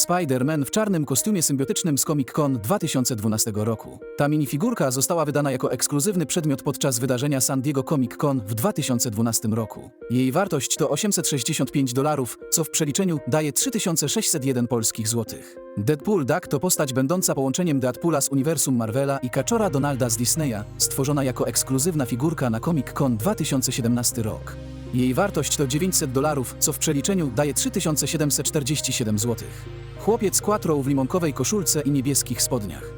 Spider-Man w czarnym kostiumie symbiotycznym z Comic Con 2012 roku. Ta minifigurka została wydana jako ekskluzywny przedmiot podczas wydarzenia San Diego Comic Con w 2012 roku. Jej wartość to 865 dolarów, co w przeliczeniu daje 3601 polskich złotych. Deadpool Duck to postać będąca połączeniem Deadpoola z uniwersum Marvela i Kaczora Donalda z Disneya, stworzona jako ekskluzywna figurka na Comic Con 2017 rok. Jej wartość to 900 dolarów, co w przeliczeniu daje 3747 zł. Chłopiec Quattro w limonkowej koszulce i niebieskich spodniach.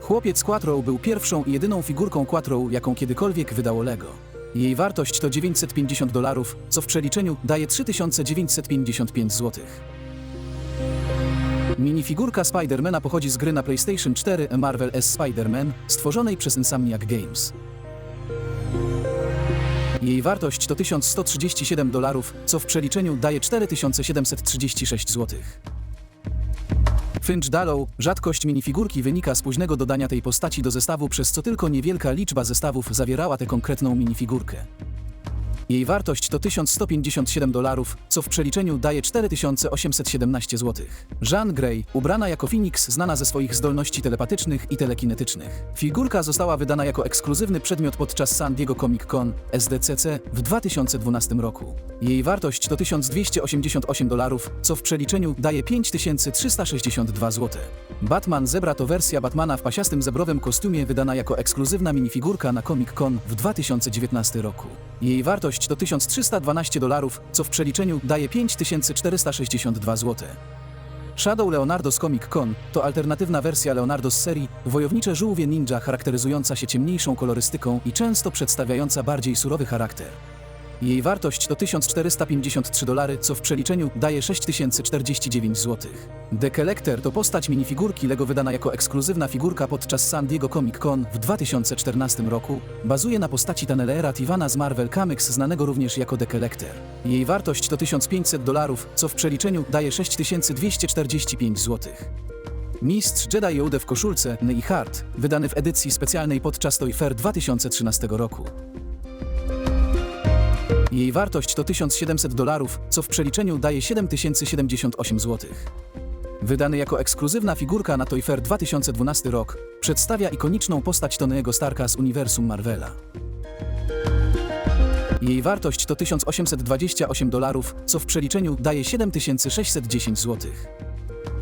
Chłopiec Quattro był pierwszą i jedyną figurką Quattro, jaką kiedykolwiek wydało Lego. Jej wartość to 950 dolarów, co w przeliczeniu daje 3955 zł. Minifigurka Spidermana pochodzi z gry na PlayStation 4 Marvel S Spider-Man, stworzonej przez Insomniac Games. Jej wartość to 1137 dolarów, co w przeliczeniu daje 4736 zł. Finch Dallow, rzadkość minifigurki wynika z późnego dodania tej postaci do zestawu, przez co tylko niewielka liczba zestawów zawierała tę konkretną minifigurkę. Jej wartość to 1157 dolarów, co w przeliczeniu daje 4817 zł. Jean Grey, ubrana jako Phoenix, znana ze swoich zdolności telepatycznych i telekinetycznych. Figurka została wydana jako ekskluzywny przedmiot podczas San Diego Comic Con SDCC w 2012 roku. Jej wartość to 1288 dolarów, co w przeliczeniu daje 5362 zł. Batman Zebra to wersja Batmana w pasiastym zebrowym kostiumie wydana jako ekskluzywna minifigurka na Comic Con w 2019 roku. Jej wartość to 1312 dolarów, co w przeliczeniu daje 5462 zł. Shadow Leonardo z Comic Con to alternatywna wersja Leonardo z serii Wojownicze żółwie ninja charakteryzująca się ciemniejszą kolorystyką i często przedstawiająca bardziej surowy charakter. Jej wartość to 1453 dolary, co w przeliczeniu daje 6049 zł. Collector to postać minifigurki LEGO wydana jako ekskluzywna figurka podczas San Diego Comic Con w 2014 roku. Bazuje na postaci Taneleera Tivana z Marvel Comics, znanego również jako Collector. Jej wartość to 1500 dolarów, co w przeliczeniu daje 6245 zł. Mistrz Jedi Yoda w koszulce Nei Hart, wydany w edycji specjalnej podczas Toy Fair 2013 roku. Jej wartość to 1700 dolarów, co w przeliczeniu daje 7078 zł. Wydany jako ekskluzywna figurka na Toy Fair 2012 rok, przedstawia ikoniczną postać Tony'ego Starka z uniwersum Marvela. Jej wartość to 1828 dolarów, co w przeliczeniu daje 7610 zł.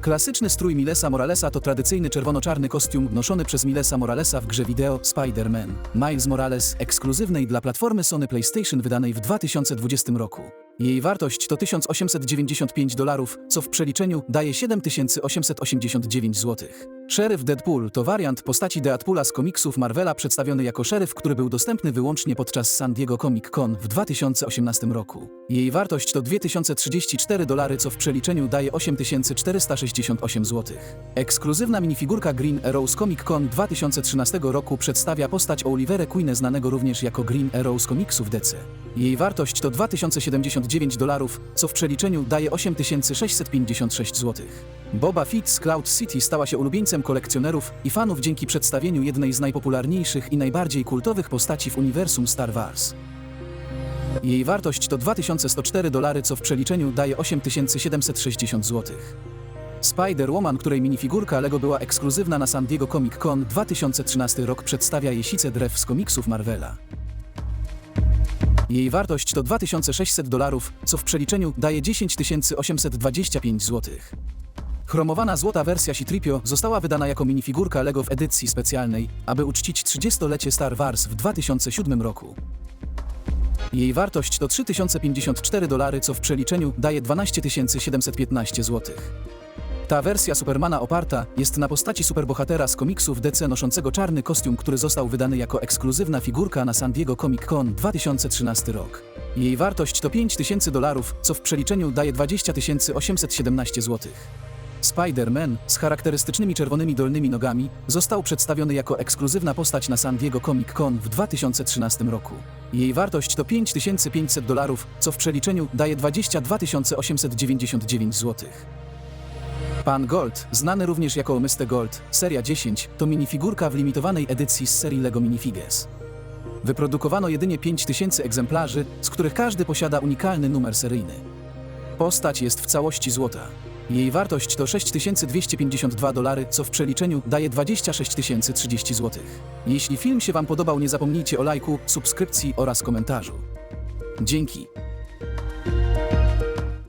Klasyczny strój Milesa Moralesa to tradycyjny czerwono-czarny kostium noszony przez Milesa Moralesa w grze wideo Spider-Man. Miles Morales, ekskluzywnej dla platformy Sony PlayStation wydanej w 2020 roku. Jej wartość to 1895 dolarów, co w przeliczeniu daje 7889 zł. Szeryf Deadpool to wariant postaci Deadpoola z komiksów Marvela przedstawiony jako szeryf, który był dostępny wyłącznie podczas San Diego Comic Con w 2018 roku. Jej wartość to 2034 dolary, co w przeliczeniu daje 8468 zł. Ekskluzywna minifigurka Green Arrow z Comic Con 2013 roku przedstawia postać Olivera Queen znanego również jako Green Arrow z komiksów DC. Jej wartość to 2079 dolarów, co w przeliczeniu daje 8656 zł. Boba Fett z Cloud City stała się ulubieńcem kolekcjonerów i fanów dzięki przedstawieniu jednej z najpopularniejszych i najbardziej kultowych postaci w uniwersum Star Wars. Jej wartość to 2104 dolary, co w przeliczeniu daje 8760 zł. Spider-Woman, której minifigurka Lego była ekskluzywna na San Diego Comic Con 2013 rok, przedstawia jesicę drew z komiksów Marvela. Jej wartość to 2600 dolarów, co w przeliczeniu daje 10 825 zł. Chromowana złota wersja Citripio została wydana jako minifigurka LEGO w edycji specjalnej, aby uczcić 30-lecie Star Wars w 2007 roku. Jej wartość to 3054 dolary, co w przeliczeniu daje 12 715 zł. Ta wersja Supermana oparta jest na postaci superbohatera z komiksów DC noszącego czarny kostium, który został wydany jako ekskluzywna figurka na San Diego Comic Con 2013 rok. Jej wartość to 5000 dolarów, co w przeliczeniu daje 20 817 zł. Spider-Man z charakterystycznymi czerwonymi dolnymi nogami został przedstawiony jako ekskluzywna postać na San Diego Comic Con w 2013 roku. Jej wartość to 5500 dolarów, co w przeliczeniu daje 22 899 zł. Pan Gold, znany również jako Mr. Gold, seria 10, to minifigurka w limitowanej edycji z serii LEGO Minifiges. Wyprodukowano jedynie 5000 egzemplarzy, z których każdy posiada unikalny numer seryjny. Postać jest w całości złota. Jej wartość to 6252 dolary, co w przeliczeniu daje 26 030 zł. Jeśli film się Wam podobał, nie zapomnijcie o lajku, subskrypcji oraz komentarzu. Dzięki.